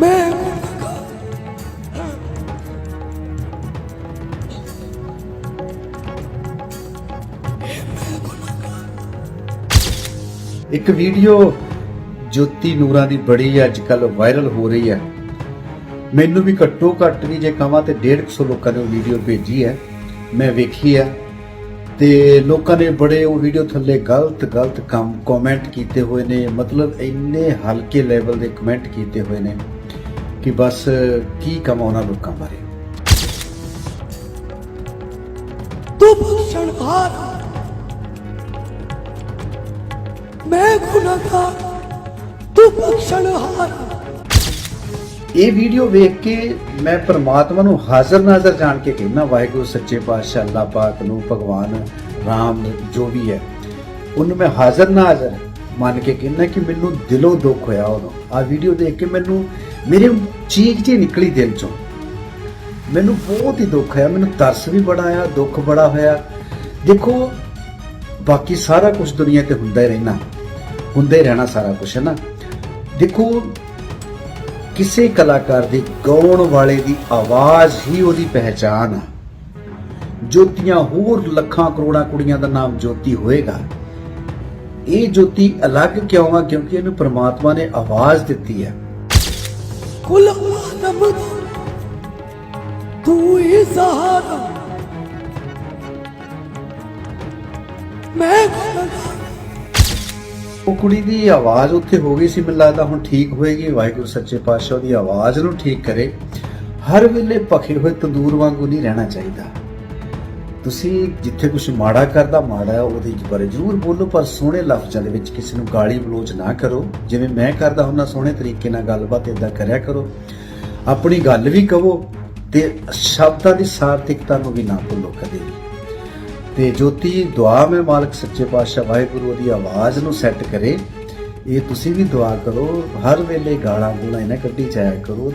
ਮੈਂ ਇੱਕ ਵੀਡੀਓ ਜੋਤੀ ਨੂਰਾਂ ਦੀ ਬੜੀ ਅੱਜ ਕੱਲ ਵਾਇਰਲ ਹੋ ਰਹੀ ਹੈ। ਮੈਨੂੰ ਵੀ ਘੱਟੋ ਘੱਟ ਵੀ ਜੇ ਕਹਾਂ ਤੇ 150 ਲੋਕਾਂ ਨੇ ਉਹ ਵੀਡੀਓ ਭੇਜੀ ਹੈ। ਮੈਂ ਵੇਖੀ ਹੈ ਤੇ ਲੋਕਾਂ ਨੇ ਬੜੇ ਉਹ ਵੀਡੀਓ ਥੱਲੇ ਗਲਤ ਗਲਤ ਕੰਮ ਕਮੈਂਟ ਕੀਤੇ ਹੋਏ ਨੇ। ਮਤਲਬ ਇੰਨੇ ਹਲਕੇ ਲੈਵਲ ਦੇ ਕਮੈਂਟ ਕੀਤੇ ਹੋਏ ਨੇ। ਕਿ ਬਸ ਕੀ ਕਮਾਉਣਾ ਲੋਕਾਂ ਬਾਰੇ। ਤੂੰ ਬਖਸ਼ਣਹਾਰ ਮੈਂ ਗੁਨਾਹਗਾਰ ਤੂੰ ਬਖਸ਼ਣਹਾਰ ਇਹ ਵੀਡੀਓ ਵੇਖ ਕੇ ਮੈਂ ਪ੍ਰਮਾਤਮਾ ਨੂੰ ਹਾਜ਼ਰ ਨਾਜ਼ਰ ਜਾਣ ਕੇ ਕਹਿੰਦਾ ਵਾਹਿਗੁਰੂ ਸੱਚੇ ਪਾਤਸ਼ਾਹ ਅੱਲਾਹ ਪਾਕ ਨੂੰ ਭਗਵਾਨ ਰਾਮ ਜੋ ਵੀ ਹੈ ਉਹਨੂੰ ਮੈਂ ਹਾਜ਼ਰ ਨਾਜ਼ਰ ਮੰਨ ਕੇ ਕਹਿੰਦਾ ਕਿ ਮੈਨੂੰ ਦਿਲੋਂ ਦੁੱਖ ਹੋਇਆ ਉਦੋਂ। ਆ ਵੀਡੀਓ ਦੇਖ ਕੇ ਮੈਨੂੰ, ਮੇਰੇ ਚੀਖ ਜੀ ਨਿਕਲੀ ਦਿਲ ਚੋਂ। ਮੈਨੂੰ ਬਹੁਤ ਹੀ ਦੁੱਖ ਆਇਆ ਮੈਨੂੰ ਤਰਸ ਵੀ ਬੜਾ ਆਇਆ, ਦੁੱਖ ਬੜਾ ਹੋਇਆ। ਦੇਖੋ, ਬਾਕੀ ਸਾਰਾ ਕੁਝ ਦੁਨੀਆ ਤੇ ਹੁੰਦਾ ਹੀ ਰਹਿਣਾ। ਹੁੰਦਾ ਹੀ ਰਹਿਣਾ ਸਾਰਾ ਕੁਝ ਹੈ ਨਾ? ਦੇਖੋ, ਕਿਸੇ ਕਲਾਕਾਰ ਦੀ ਗਾਉਣ ਵਾਲੇ ਦੀ ਆਵਾਜ਼ ਹੀ ਉਹਦੀ ਪਹਿਚਾਨ ਆ। ਜੋਤੀਆਂ ਹੋਰ ਲੱਖਾਂ ਕਰੋੜਾਂ ਕੁੜੀਆਂ ਦਾ ਨਾਮ ਜੋਤੀ ਹੋਏਗਾ। ਇਹ ਜੋਤੀ ਅਲੱਗ ਕਿਉਂ ਆ? ਕਿਉਂਕਿ ਇਹਨੂੰ ਪ੍ਰਮਾਤਮਾ ਨੇ ਆਵਾਜ਼ ਦਿੱਤੀ ਹੈ। ਕੁਲ ਆਦਮ ਦਾ ਤੂੰ ਹੀ ਸਹਾਰਾ। ਮੈਂ ਉਹ ਕੁੜੀ ਦੀ ਆਵਾਜ਼ ਉੱਥੇ ਹੋ ਗਈ ਸੀ ਮੈਨੂੰ ਲੱਗਦਾ ਹੁਣ ਠੀਕ ਹੋਏਗੀ। ਵਾਹਿਗੁਰੂ ਸੱਚੇ ਪਾਤਸ਼ਾਹ ਦੀ ਆਵਾਜ਼ ਨੂੰ ਠੀਕ ਕਰੇ। ਹਰ ਵੇਲੇ ਭਖੇ ਹੋਏ ਤੰਦੂਰ ਵਾਂਗੂ ਨਹੀਂ ਰਹਿਣਾ ਚਾਹੀਦਾ। ਤੁਸੀਂ ਜਿੱਥੇ ਕੁਝ ਮਾੜਾ ਕਰਦਾ, ਮਾੜਾ ਉਹਦੇ ਬਾਰੇ ਜ਼ਰੂਰ ਬੋਲੋ, ਪਰ ਸੋਹਣੇ ਲਫ਼ਜ਼ਾਂ ਦੇ ਵਿੱਚ ਕਿਸੇ ਨੂੰ ਗਾਲੀ ਬਲੋਚ ਨਾ ਕਰੋ। ਜਿਵੇਂ ਮੈਂ ਕਰਦਾ ਹੁੰਦਾ, ਸੋਹਣੇ ਤਰੀਕੇ ਨਾਲ ਗੱਲਬਾਤ ਇਦਾਂ ਕਰਿਆ ਕਰੋ। ਆਪਣੀ ਗੱਲ ਵੀ ਕਹੋ ਤੇ ਸ਼ਬਦਾਂ ਦੀ ਸਾਰਥਿਕਤਾ ਨੂੰ ਵੀ ਨਾ ਭੁੱਲੋ ਕਦੇ ਵੀ। ਤੇ ਜੋਤੀ, ਦੁਆ ਮੈਂ ਮਾਲਕ ਸੱਚੇ ਪਾਤਸ਼ਾਹ ਵਾਹਿਗੁਰੂ ਦੀ ਆਵਾਜ਼ ਨੂੰ ਸੈੱਟ ਕਰੇ। ਇਹ ਤੁਸੀਂ ਵੀ ਦੁਆ ਕਰੋ, ਹਰ ਵੇਲੇ ਗਾਲਾਂ ਗੂਲਾਂ ਇਹਨਾਂ ਕੱਢੀ ਜਾਇਆ ਕਰੋ।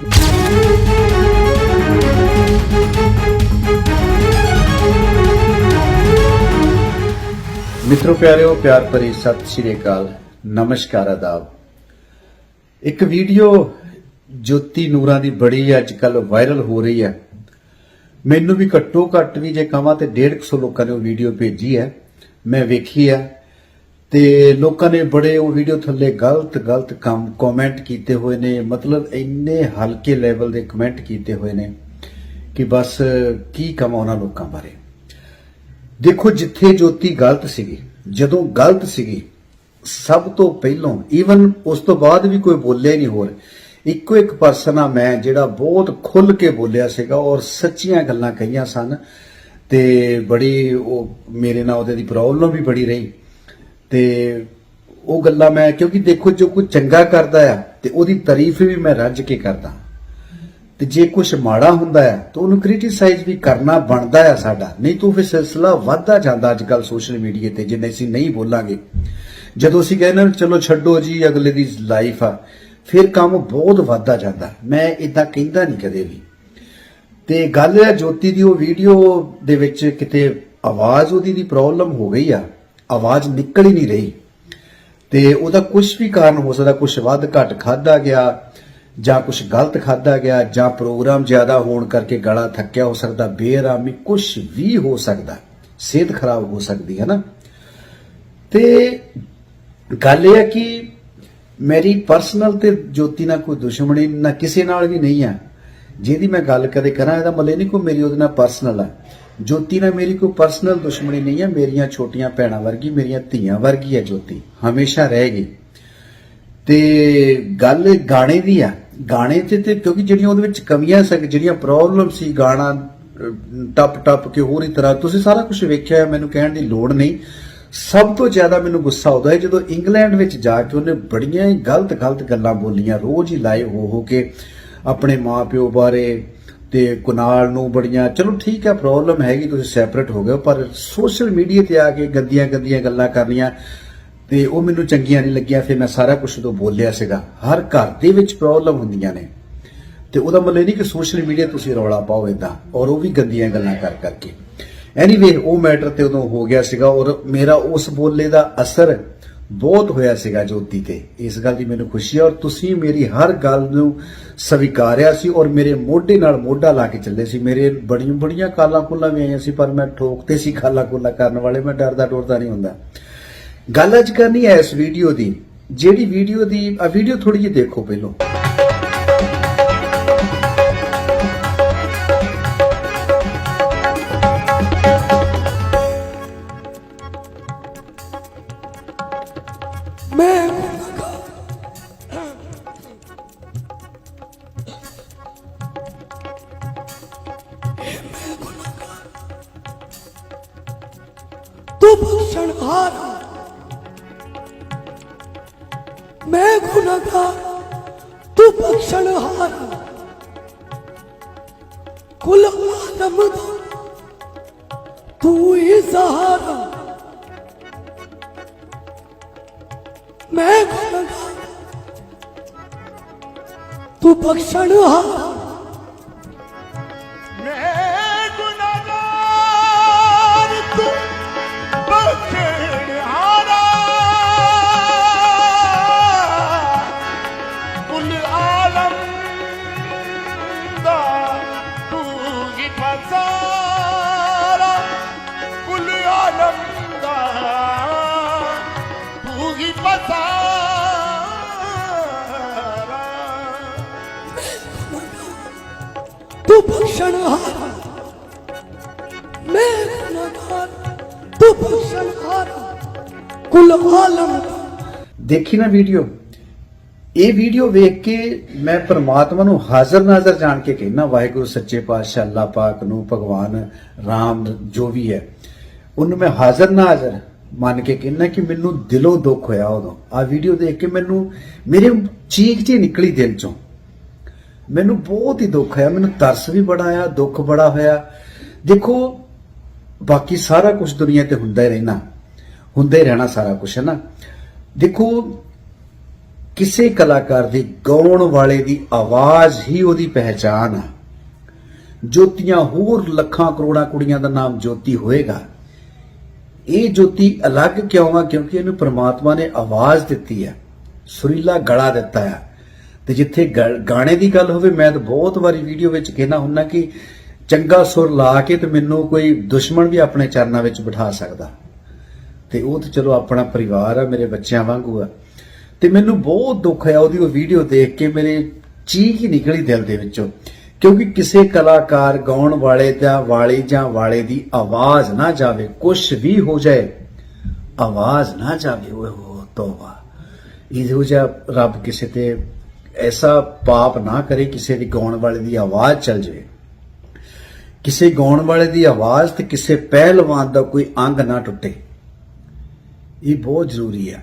ਮਿੱਤਰੋ ਪਿਆਰਿਓ, ਪਿਆਰ ਭਰੀ ਸਤਿ ਸ਼੍ਰੀ ਅਕਾਲ। ਨਮਸਕਾਰ ਆਦਾਬ। ਇੱਕ ਵੀਡੀਓ ਜੋਤੀ ਨੂਰਾਂ ਦੀ ਬੜੀ ਅੱਜ ਕੱਲ ਵਾਇਰਲ ਹੋ ਰਹੀ ਹੈ। ਮੈਨੂੰ ਵੀ ਘੱਟੋ ਘੱਟ ਵੀ ਜੇ ਕਹਾਂ ਤੇ 150 ਲੋਕਾਂ ਨੇ ਉਹ ਵੀਡੀਓ ਭੇਜੀ ਹੈ। ਮੈਂ ਵੇਖੀ ਹੈ ਤੇ ਲੋਕਾਂ ਨੇ ਬੜੇ ਉਹ ਵੀਡੀਓ ਥੱਲੇ ਗਲਤ ਗਲਤ ਕੰਮ ਕਮੈਂਟ ਕੀਤੇ ਹੋਏ ਨੇ। ਮਤਲਬ ਇੰਨੇ ਹਲਕੇ ਲੈਵਲ ਦੇ ਕਮੈਂਟ ਕੀਤੇ ਹੋਏ ਨੇ ਕਿ ਬਸ ਕੀ ਕਮਾਉਣਾ ਲੋਕਾਂ ਬਾਰੇ। ਦੇਖੋ ਜਿੱਥੇ ਜੋਤੀ ਗਲਤ ਸੀਗੀ, ਜਦੋਂ ਗਲਤ ਸੀਗੀ, ਸਭ ਤੋਂ ਪਹਿਲਾਂ ਈਵਨ ਉਸ ਤੋਂ ਬਾਅਦ ਵੀ ਕੋਈ ਬੋਲਿਆ ਨਹੀਂ ਹੋਰ। ਇੱਕੋ ਇੱਕ ਪਰਸਨ ਆ ਮੈਂ ਜਿਹੜਾ ਬਹੁਤ ਖੁੱਲ ਕੇ ਬੋਲਿਆ ਸੀਗਾ ਔਰ ਸੱਚੀਆਂ ਗੱਲਾਂ ਕਹੀਆਂ ਸਨ ਤੇ ਬੜੀ ਉਹ ਮੇਰੇ ਨਾਲ ਉਹਦੇ ਦੀ ਪ੍ਰੋਬਲਮ ਵੀ ਬੜੀ ਰਹੀ। ਤੇ ਉਹ ਗੱਲਾਂ ਮੈਂ ਕਿਉਂਕਿ ਦੇਖੋ ਜੋ ਕੋਈ ਚੰਗਾ ਕਰਦਾ ਆ ਤੇ ਉਹਦੀ ਤਾਰੀਫ ਵੀ ਮੈਂ ਰੱਜ ਕੇ ਕਰਦਾ। ਤੇ ਜੇ ਕੁਝ ਮਾੜਾ ਹੁੰਦਾ ਹੈ, ਤਾਂ ਉਹਨੂੰ ਕ੍ਰਿਟਿਸਾਈਜ਼ ਵੀ ਕਰਨਾ ਬਣਦਾ ਹੈ ਸਾਡਾ। ਨਹੀਂ ਤਾਂ ਫਿਰ ਸਿਲਸਿਲਾ ਵੱਧਦਾ ਜਾਂਦਾ ਅੱਜ ਕੱਲ ਸੋਸ਼ਲ ਮੀਡੀਆ ਤੇ, ਜਿੰਨੇ ਅਸੀਂ ਨਹੀਂ ਬੋਲਾਂਗੇ। ਜਦੋਂ ਅਸੀਂ ਕਹਿੰਦੇ ਹਾਂ, ਚਲੋ ਛੱਡੋ ਜੀ, ਅਗਲੇ ਦੀ ਲਾਈਫ ਆ। ਫਿਰ ਕੰਮ ਬਹੁਤ ਵੱਧਦਾ ਜਾਂਦਾ। ਮੈਂ ਇਦਾਂ ਕਹਿੰਦਾ ਨਹੀਂ ਕਦੇ ਵੀ। ਤੇ ਗੱਲ ਹੈ ਜੋਤੀ ਦੀ ਉਹ ਵੀਡੀਓ ਦੇ ਵਿੱਚ ਕਿਤੇ ਆਵਾਜ਼ ਉਹਦੀ ਦੀ ਪ੍ਰੋਬਲਮ ਹੋ ਗਈ ਆ। ਆਵਾਜ਼ ਨਿਕਲ ਹੀ ਨਹੀਂ ਰਹੀ। ਤੇ ਉਹਦਾ ਕੁਝ ਵੀ ਕਾਰਨ ਹੋ ਸਕਦਾ ਕੁਝ ਵੱਧ ਘੱਟ ਖਾਦਾ ਗਿਆ। ਜਾਂ ਕੁਝ ਗਲਤ ਖਾਦਾ ਗਿਆ, ਜਾਂ ਪ੍ਰੋਗਰਾਮ ਜ਼ਿਆਦਾ ਹੋਣ ਕਰਕੇ ਗਲਾ ਥੱਕਿਆ ਹੋ ਸਕਦਾ, ਬੇਆਰਾਮੀ ਕੁਝ ਵੀ ਹੋ ਸਕਦਾ, ਸਿਹਤ ਖਰਾਬ ਹੋ ਸਕਦੀ ਹੈ ਨਾ। ਤੇ ਗੱਲ ਇਹ ਹੈ ਕਿ ਮੇਰੀ ਪਰਸਨਲ ਤੇ ਜੋਤੀ ਨਾਲ ਕੋਈ ਦੁਸ਼ਮਣੀ ਨਾ ਕਿਸੇ ਨਾਲ ਵੀ ਨਹੀਂ ਆ ਜਿਹਦੀ ਮੈਂ ਗੱਲ ਕਦੇ ਕਰਾਂ, ਇਹਦਾ ਮਤਲਬ ਇਹ ਨਹੀਂ ਕੋਈ ਮੇਰੀ ਉਹਦੇ ਨਾਲ ਪਰਸਨਲ ਆ ਜੋਤੀ ਨਾਲ ਮੇਰੀ ਕੋਈ ਪਰਸਨਲ ਦੁਸ਼ਮਣੀ ਨਹੀਂ ਹੈ, ਮੇਰੀਆਂ ਛੋਟੀਆਂ ਭੈਣਾਂ ਵਰਗੀ, ਮੇਰੀਆਂ ਧੀਆਂ ਵਰਗੀ ਹੈ ਜੋਤੀ, ਹਮੇਸ਼ਾ ਰਹੇਗੀ। ਤੇ ਗੱਲ ਗਾਣੇ ਦੀ ਆ। ਗਾਣੇ ਤੇ ਤੇ ਕਿਉਂਕਿ ਜਿਹੜੀਆਂ ਉਹਦੇ ਵਿੱਚ ਕਮੀਆਂ ਸੀ ਜਿਹੜੀਆਂ ਪ੍ਰੋਬਲਮ ਸੀ ਗਾਣਾ ਟੱਪ ਟੱਪ ਕੇ ਹੋਰ ਹੀ ਤਰ੍ਹਾਂ ਤੁਸੀਂ ਸਾਰਾ ਕੁਝ ਵੇਖਿਆ ਹੈ, ਮੈਨੂੰ ਕਹਿਣ ਦੀ ਲੋੜ ਨਹੀਂ। ਸਭ ਤੋਂ ਜ਼ਿਆਦਾ ਮੈਨੂੰ ਗੁੱਸਾ ਆਉਂਦਾ ਹੈ ਜਦੋਂ ਇੰਗਲੈਂਡ ਵਿੱਚ ਜਾ ਕੇ ਉਹਨੇ ਬੜੀਆਂ ਹੀ ਗਲਤ ਗਲਤ ਗੱਲਾਂ ਬੋਲੀਆਂ ਰੋਜ਼ ਹੀ ਲਾਈਵ ਹੋ ਹੋ ਕੇ ਆਪਣੇ ਮਾਪਿਓ ਬਾਰੇ ਤੇ ਕੁਨਾਲ ਨੂੰ ਬੜੀਆਂ ਚਲੋ ਠੀਕ ਹੈ ਪ੍ਰੋਬਲਮ ਹੈਗੀ ਤੁਸੀਂ ਸੈਪਰੇਟ ਹੋ ਗਏ ਹੋ, ਪਰ ਸੋਸ਼ਲ ਮੀਡੀਆ ਤੇ ਆ ਕੇ ਗੰਦੀਆਂ ਗੰਦੀਆਂ ਗੱਲਾਂ ਕਰਨੀਆਂ ਤੇ ਉਹ ਮੈਨੂੰ ਚੰਗੀਆਂ ਨਹੀਂ ਲੱਗੀਆਂ, ਫਿਰ ਮੈਂ ਸਾਰਾ ਕੁਝ ਉਦੋਂ ਬੋਲਿਆ ਸੀਗਾ। ਹਰ ਘਰ ਦੇ ਵਿੱਚ ਪ੍ਰੋਬਲਮ ਹੁੰਦੀਆਂ ਨੇ। ਤੇ ਉਹਦਾ ਮਤਲਬ ਇਹ ਨਹੀਂ ਕਿ ਸੋਸ਼ਲ ਮੀਡੀਆ ਤੁਸੀਂ ਰੌਲਾ ਪਾਓ ਇਦਾਂ ਔਰ ਉਹ ਵੀ ਗੰਦੀਆਂ ਗੱਲਾਂ ਕਰ ਕਰਕੇ। ਐਨੀਵੇ ਉਹ ਮੈਟਰ ਤੇ ਉਦੋਂ ਹੋ ਗਿਆ ਸੀਗਾ, ਔਰ ਮੇਰਾ ਉਸ ਬੋਲੇ ਦਾ ਅਸਰ ਬਹੁਤ ਹੋਇਆ ਸੀਗਾ ਜੋਤੀ ਤੇ। ਇਸ ਗੱਲ ਦੀ ਮੈਨੂੰ ਖੁਸ਼ੀ ਹੈ, ਔਰ ਤੁਸੀਂ ਮੇਰੀ ਹਰ ਗੱਲ ਨੂੰ ਸਵੀਕਾਰਿਆ ਸੀ, ਔਰ ਮੇਰੇ ਮੋਢੇ ਨਾਲ ਮੋਢਾ ਲਾ ਕੇ ਚੱਲੇ ਸੀ। ਮੇਰੇ ਬੜੀਆਂ ਬੜੀਆਂ ਕਾਲਾਂ ਕੁੱਲਾਂ ਵੀ ਆਈਆਂ ਸੀ, ਪਰ ਮੈਂ ਠੋਕਤੇ ਸੀ ਖਾਲਾ ਕੁੱਲਾਂ ਕਰਨ ਵਾਲੇ, ਮੈਂ ਡਰਦਾ ਡਰਦਾ ਨਹੀਂ ਹੁੰਦਾ। ਗੱਲ ਅੱਜ ਕਰਨੀ ਹੈ ਇਸ ਵੀਡੀਓ ਦੀ, ਜਿਹੜੀ ਵੀਡੀਓ ਦੀ ਆ ਵੀਡੀਓ ਥੋੜੀ ਜਿਹੀ ਦੇਖੋ ਪਹਿਲਾਂ। ਕੁਲ ਆਦਮ ਤੂੰ ਹੀ ਸਹਾਰਾ। ਮੈਂ ਤੂੰ ਬਖਸ਼ਣ ਹਾਰਾ। ਬਖਸ਼ਣਹਾਰ ਮੈਂ ਗੁਨਾਹਗਾਰ ਤੂੰ ਬਖਸ਼ਣਹਾਰ ਕੁਲ ਆਲਮ। ਦੇਖੀ ਨਾ ਵੀਡੀਓ। ਇਹ ਵੀਡੀਓ ਵੇਖ ਕੇ ਮੈਂ ਪ੍ਰਮਾਤਮਾ ਨੂੰ ਹਾਜ਼ਰ ਨਾਜ਼ਰ ਜਾਣ ਕੇ ਕਹਿਣਾ ਵਾਹਿਗੁਰੂ, ਸੱਚੇ ਪਾਤਸ਼ਾਹ, ਅੱਲਾਹ ਪਾਕ ਨੂੰ, ਭਗਵਾਨ, ਰਾਮ, ਜੋ ਵੀ ਹੈ। ਉਹਨੂੰ ਮੈਂ ਹਾਜ਼ਰ ਨਾਜ਼ਰ ਮੰਨ ਕੇ ਕਹਿੰਦਾ ਕਿ ਮੈਨੂੰ ਦਿਲੋਂ ਦੁੱਖ ਹੋਇਆ ਉਦੋਂ। ਆ ਵੀਡੀਓ ਦੇਖ ਕੇ ਮੈਨੂੰ, ਮੇਰੇ ਚੀਕ ਜੀ ਨਿਕਲੀ ਦਿਲ ਚੋਂ। ਮੈਨੂੰ ਬਹੁਤ ਹੀ ਦੁੱਖ ਹੋਇਆ, ਮੈਨੂੰ ਤਰਸ ਵੀ ਬੜਾ ਆਇਆ, ਦੁੱਖ ਬੜਾ ਹੋਇਆ। ਦੇਖੋ, ਬਾਕੀ ਸਾਰਾ ਕੁਝ ਦੁਨੀਆ ਤੇ ਹੁੰਦਾ ਹੀ ਰਹਿਣਾ, ਹੁੰਦਾ ਹੀ ਰਹਿਣਾ ਸਾਰਾ ਕੁਝ ਹੈ ਨਾ? ਦੇਖੋ, ਕਿਸੇ ਕਲਾਕਾਰ ਦੀ ਗਾਉਣ ਵਾਲੇ ਦੀ ਆਵਾਜ਼ ਹੀ ਉਹਦੀ ਪਹਿਚਾਨ ਆ। ਜੋਤੀਆਂ ਹੋਰ ਲੱਖਾਂ ਕਰੋੜਾਂ ਕੁੜੀਆਂ ਦਾ ਨਾਮ ਜੋਤੀ ਹੋਏਗਾ। ਇਹ ਜੋਤੀ ਅਲੱਗ ਕਿਉਂ ਆ? ਕਿਉਂਕਿ ਇਹਨੂੰ ਪ੍ਰਮਾਤਮਾ ਨੇ ਆਵਾਜ਼ ਦਿੱਤੀ ਹੈ ਸੁਰੀਲਾ ਗਲਾ ਦਿੱਤਾ ਹੈ ਤੇ ਜਿੱਥੇ ਗਾਣੇ ਦੀ ਗੱਲ ਹੋਵੇ, ਮੈਂ ਤਾਂ ਬਹੁਤ ਵਾਰੀ ਵੀਡੀਓ ਵਿੱਚ ਕਹਿਣਾ ਹੁੰਦਾ ਕਿ ਚੰਗਾ ਸੁਰ ਲਾ ਕੇ ਤੇ ਮੈਨੂੰ ਕੋਈ ਦੁਸ਼ਮਣ ਵੀ ਆਪਣੇ ਚਰਨਾਂ ਵਿੱਚ ਬਿਠਾ ਸਕਦਾ। ਤੇ ਉਹ ਤਾਂ ਚਲੋ ਆਪਣਾ ਪਰਿਵਾਰ ਆ, ਮੇਰੇ ਬੱਚਿਆਂ ਵਾਂਗੂ ਆ। ਤੇ ਮੈਨੂੰ ਬਹੁਤ ਦੁੱਖ ਆਇਆ ਉਹਦੀ ਉਹ ਵੀਡੀਓ ਦੇਖ ਕੇ, ਮੇਰੇ ਚੀਖ ਹੀ ਨਿਕਲੀ ਦਿਲ ਦੇ ਵਿੱਚੋਂ। ਕਿਉਂਕਿ ਕਿਸੇ ਕਲਾਕਾਰ ਗਾਉਣ ਵਾਲੇ ਦਾ ਵਾਲੀ ਜਾਂ ਵਾਲੇ ਦੀ ਆਵਾਜ਼ ਨਾ ਜਾਵੇ ਕੁਝ ਵੀ ਹੋ ਜਾਏ, ਆਵਾਜ਼ ਨਾ ਜਾਵੇ, ਓਏ ਹੋ ਤੋਬਾ। ਇਹੋ ਜਿਹਾ ਰੱਬ ਕਿਸੇ ਤੇ ਐਸਾ ਪਾਪ ਨਾ ਕਰੇ ਕਿਸੇ ਦੀ ਗਾਉਣ ਵਾਲੇ ਦੀ ਆਵਾਜ਼ ਚੱਲ ਜਾਵੇ। ਕਿਸੇ ਗਾਉਣ ਵਾਲੇ ਦੀ ਆਵਾਜ਼ ਤੇ ਕਿਸੇ ਪਹਿਲਵਾਨ ਦਾ ਕੋਈ ਅੰਗ ਨਾ ਟੁੱਟੇ। ਇਹ ਬਹੁਤ ਜ਼ਰੂਰੀ ਆ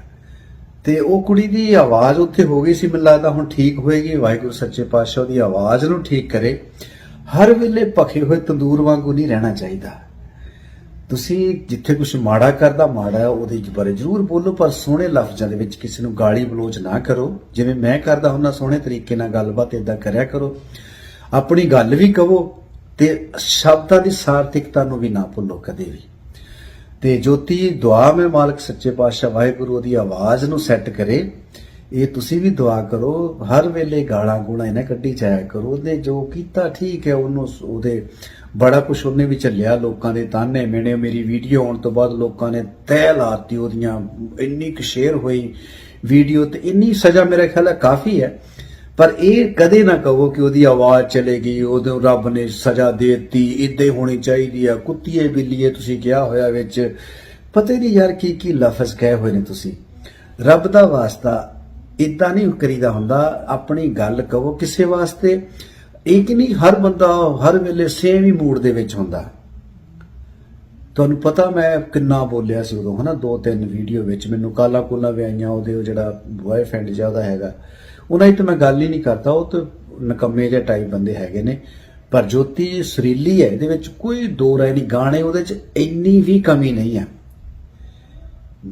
ਤੇ ਉਹ ਕੁੜੀ ਦੀ ਆਵਾਜ਼ ਉੱਥੇ ਹੋ ਗਈ ਸੀ, ਮੈਨੂੰ ਲੱਗਦਾ ਹੁਣ ਠੀਕ ਹੋਏਗੀ। ਵਾਹਿਗੁਰੂ ਸੱਚੇ ਪਾਤਸ਼ਾਹ ਦੀ ਆਵਾਜ਼ ਨੂੰ ਠੀਕ ਕਰੇ। ਹਰ ਵੇਲੇ ਭਖੇ ਹੋਏ ਤੰਦੂਰ ਵਾਂਗੂ ਨਹੀਂ ਰਹਿਣਾ ਚਾਹੀਦਾ। ਤੁਸੀਂ ਜਿੱਥੇ ਕੁਝ ਮਾੜਾ ਕਰਦਾ, ਮਾੜਾ ਹੈ, ਉਹਦੇ ਬਾਰੇ ਜ਼ਰੂਰ ਬੋਲੋ, ਪਰ ਸੋਹਣੇ ਲਫ਼ਜ਼ਾਂ ਦੇ ਵਿੱਚ ਕਿਸੇ ਨੂੰ ਗਾਲੀ ਬਲੋਚ ਨਾ ਕਰੋ। ਜਿਵੇਂ ਮੈਂ ਕਰਦਾ ਹੁੰਦਾ, ਸੋਹਣੇ ਤਰੀਕੇ ਨਾਲ ਗੱਲਬਾਤ ਇਦਾਂ ਕਰਿਆ ਕਰੋ। ਆਪਣੀ ਗੱਲ ਵੀ ਕਹੋ ਤੇ ਸ਼ਬਦਾਂ ਦੀ ਸਾਰਥਿਕਤਾ ਨੂੰ ਵੀ ਨਾ ਭੁੱਲੋ ਕਦੇ ਵੀ। ਤੇ ਜੋਤੀ, ਦੁਆ ਮੈਂ ਮਾਲਕ ਸੱਚੇ ਪਾਤਸ਼ਾਹ ਵਾਹਿਗੁਰੂ ਉਹਦੀ ਆਵਾਜ਼ ਨੂੰ ਸੈੱਟ ਕਰੇ। ਇਹ ਤੁਸੀਂ ਵੀ ਦੁਆ ਕਰੋ, ਹਰ ਵੇਲੇ ਗਾਲਾਂ ਗੂਲਾਂ ਇਹਨਾਂ ਕੱਢੀ ਜਾਇਆ ਕਰੋ। ਉਹਨੇ ਜੋ ਕੀਤਾ ਠੀਕ ਹੈ, ਉਹਨੂੰ, ਉਹਦੇ ਬੜਾ ਕੁਛ ਉਹਨੇ ਵੀ ਝੱਲਿਆ ਲੋਕਾਂ ਦੇ ਤਾਨੇ ਮਿਹਣੇ ਮੇਰੀ ਵੀਡੀਓ ਆਉਣ ਤੋਂ ਬਾਅਦ ਲੋਕਾਂ ਨੇ ਤਹਿ ਲਾਤੀ ਉਹਦੀਆਂ, ਇੰਨੀ ਕੁ ਸ਼ੇਅਰ ਹੋਈ ਵੀਡੀਓ ਤੇ ਇੰਨੀ ਸਜ਼ਾ ਮੇਰਾ ਖਿਆਲ ਹੈ ਕਾਫੀ ਹੈ। ਪਰ ਇਹ ਕਦੇ ਨਾ ਕਹੋ ਕਿ ਉਹਦੀ ਆਵਾਜ਼ ਚਲੇਗੀ ਉਹਨੂੰ ਰੱਬ ਨੇ ਸਜ਼ਾ ਦੇ ਦਿੱਤੀ, ਇਦਾਂ ਹੋਣੀ ਚਾਹੀਦੀ ਆ, ਕੁੱਤੀਏ ਬਿੱਲੀਏ ਤੁਸੀਂ ਕਿਹਾ ਹੋਇਆ ਵਿੱਚ। ਪਤਾ ਹੀ ਨਹੀਂ ਯਾਰ ਕੀ ਕੀ ਲਫ਼ਜ਼ ਕਹੇ ਹੋਏ ਨੇ ਤੁਸੀਂ। ਰੱਬ ਦਾ ਵਾਸਤਾ ਇਦਾਂ ਨਹੀਂ ਕਰੀਦਾ ਹੁੰਦਾ, ਆਪਣੀ ਗੱਲ ਕਹੋ ਕਿਸੇ ਵਾਸਤੇ। ਇਹ ਕਿ ਨਹੀਂ, ਹਰ ਬੰਦਾ ਹਰ ਵੇਲੇ ਸੇਮ ਹੀ ਮੂਡ ਦੇ ਵਿੱਚ ਹੁੰਦਾ। ਤੁਹਾਨੂੰ ਪਤਾ ਮੈਂ ਕਿੰਨਾ ਬੋਲਿਆ ਸੀ ਉਦੋਂ, ਹਨਾ? ਦੋ ਤਿੰਨ ਵੀਡੀਓ ਵਿੱਚ ਮੈਨੂੰ ਕਾਲਾ ਕੋਲਾ ਵੀ ਆਈਆਂ, ਉਹਦੇ ਉਹ ਜਿਹੜਾ ਬॉयਫ੍ਰੈਂਡ ਜਿਹਾ ਉਹਦਾ ਹੈਗਾ। ਉਹਨਾਂ ਦੀ ਤਾਂ ਮੈਂ ਗੱਲ ਹੀ ਨਹੀਂ ਕਰਦਾ, ਉਹ ਤਾਂ ਨਕੰਮੇ ਜਿਹੇ ਟਾਈਪ ਬੰਦੇ ਹੈਗੇ ਨੇ। ਪਰ ਜੋਤੀ ਸੁਰੀਲੀ ਹੈ, ਇਹਦੇ ਵਿੱਚ ਕੋਈ ਦੋ ਰਾਏ ਨਹੀਂ। ਗਾਣੇ ਉਹਦੇ 'ਚ ਇੰਨੀ ਵੀ ਕਮੀ ਨਹੀਂ ਹੈ।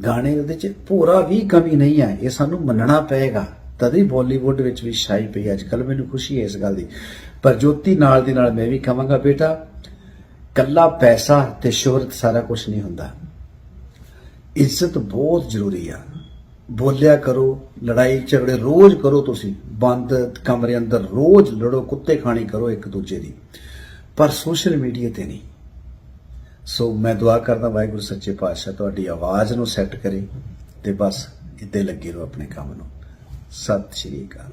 ਗਾਣੇ ਉਹਦੇ 'ਚ ਪੂਰਾ ਵੀ ਕਮੀ ਨਹੀਂ ਹੈ। ਇਹ ਸਾਨੂੰ ਮੰਨਣਾ ਪਏਗਾ। ਤਦ ਹੀ ਬਾਲੀਵੁੱਡ ਵਿੱਚ ਵੀ ਛਾਈ ਪਈ ਅੱਜ ਕੱਲ ਮੈਨੂੰ ਖੁਸ਼ੀ ਹੈ ਇਸ ਗੱਲ ਦੀ। ਪਰ ਜੋਤੀ ਨਾਲ ਦੀ ਨਾਲ ਮੈਂ ਵੀ ਕਹਾਂਗਾ ਬੇਟਾ। ਕੱਲਾ ਪੈਸਾ ਤੇ ਸ਼ੋਹਰਤ ਸਾਰਾ ਕੁਝ ਨਹੀਂ ਹੁੰਦਾ। ਇੱਜ਼ਤ ਬਹੁਤ ਜ਼ਰੂਰੀ ਆ। ਬੋਲਿਆ ਕਰੋ, ਲੜਾਈ ਝਗੜੇ ਰੋਜ਼ ਕਰੋ ਤੁਸੀਂ। ਬੰਦ ਕਮਰੇ ਅੰਦਰ ਰੋਜ਼ ਲੜੋ, ਕੁੱਤੇ ਖਾਣੀ ਕਰੋ ਇੱਕ ਦੂਜੇ ਦੀ। ਪਰ ਸੋਸ਼ਲ ਮੀਡੀਆ ਤੇ ਨਹੀਂ। ਸੋ ਮੈਂ ਦੁਆ ਕਰਦਾ ਵਾਹਿਗੁਰੂ ਸੱਚੇ ਪਾਤਸ਼ਾਹ ਤੁਹਾਡੀ ਆਵਾਜ਼ ਨੂੰ ਸੈੱਟ ਕਰੇ ਤੇ ਬਸ ਇੱਥੇ ਲੱਗੇ ਰਹੋ ਆਪਣੇ ਕੰਮ ਨੂੰ। ਸਤਿ ਸ਼੍ਰੀ ਅਕਾਲ।